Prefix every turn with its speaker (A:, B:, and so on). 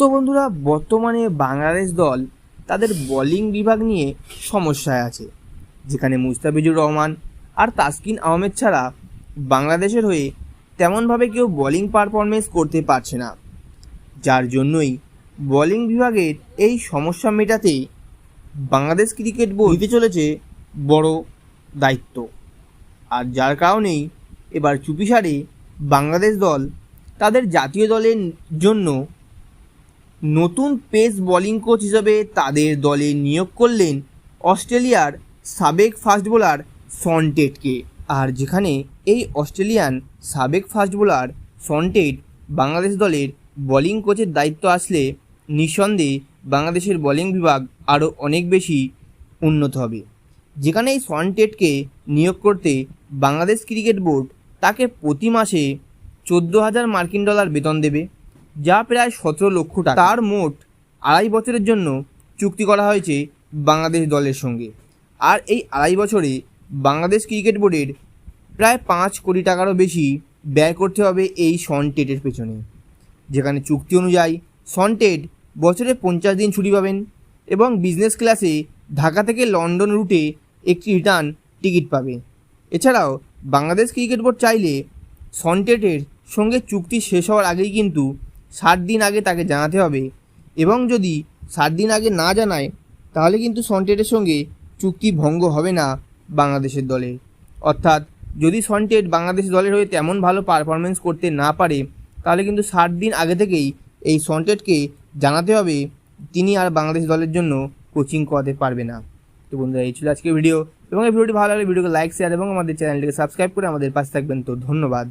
A: তো বন্ধুরা, বর্তমানে বাংলাদেশ দল তাদের বোলিং বিভাগ নিয়ে সমস্যায় আছে, যেখানে মুস্তাফিজুর রহমান আর তাসকিন আহমেদ ছাড়া বাংলাদেশের হয়ে তেমনভাবে কেউ বোলিং পারফরমেন্স করতে পারছে না। যার জন্যই বোলিং বিভাগের এই সমস্যা মেটাতে বাংলাদেশ ক্রিকেট নিতে চলেছে বড় দায়িত্ব। আর যার কারণেই এবার চুপিসারে বাংলাদেশ দল তাদের জাতীয় দলের জন্য নতুন পেস বোলিং কোচ হিসেবে তাদের দলে নিয়োগ করলেন অস্ট্রেলিয়ার সাবেক ফাস্ট বোলার সনটেটকে আর যেখানে এই অস্ট্রেলিয়ান সাবেক ফাস্ট বোলার সনটেট বাংলাদেশ দলের বোলিং কোচের দায়িত্ব আসলে নিঃসন্দেহে বাংলাদেশের বোলিং বিভাগ আরও অনেক বেশি উন্নত হবে। যেখানে এই সনটেটকে নিয়োগ করতে বাংলাদেশ ক্রিকেট বোর্ড তাকে প্রতি মাসে চোদ্দ হাজার মার্কিন ডলার বেতন দেবে। যা প্রায় সতেরো লক্ষ টাকা। তার মোট আড়াই বছরের জন্য চুক্তি করা হয়েছে বাংলাদেশ দলের সঙ্গে। আর এই আড়াই বছরে বাংলাদেশ ক্রিকেট বোর্ডের প্রায় পাঁচ কোটি টাকারও বেশি ব্যয় করতে হবে এই সন টেটের পেছনে। যেখানে চুক্তি অনুযায়ী সন টেট বছরে পঞ্চাশ দিন ছুটি পাবেন এবং বিজনেস ক্লাসে ঢাকা থেকে লন্ডন রুটে একটি রিটার্ন টিকিট পাবে। এছাড়াও বাংলাদেশ ক্রিকেট বোর্ড চাইলে সনটেটের সঙ্গে চুক্তি শেষ হওয়ার আগেই কিন্তু ষাট দিন আগে তাকে জানাতে হবে। এবং যদি ষাট দিন আগে না জানায়, তাহলে কিন্তু সনটেটের সঙ্গে চুক্তি ভঙ্গ হবে না বাংলাদেশের দলে। অর্থাৎ যদি সনটেট বাংলাদেশ দলের হয়ে তেমন ভালো পারফরমেন্স করতে না পারে, তাহলে কিন্তু ষাট দিন আগে থেকেই এই সনটেটকে জানাতে হবে। তিনি আর বাংলাদেশ দলের জন্য কোচিং করাতে পারবে না। তো বন্ধুরা, এই ছিল আজকের ভিডিও এবং এই ভিডিওটি ভালো লাগলে ভিডিওকে লাইক শেয়ার এবং আমাদের চ্যানেলটিকে সাবস্ক্রাইব করে আমাদের পাশে থাকবেন। তো ধন্যবাদ।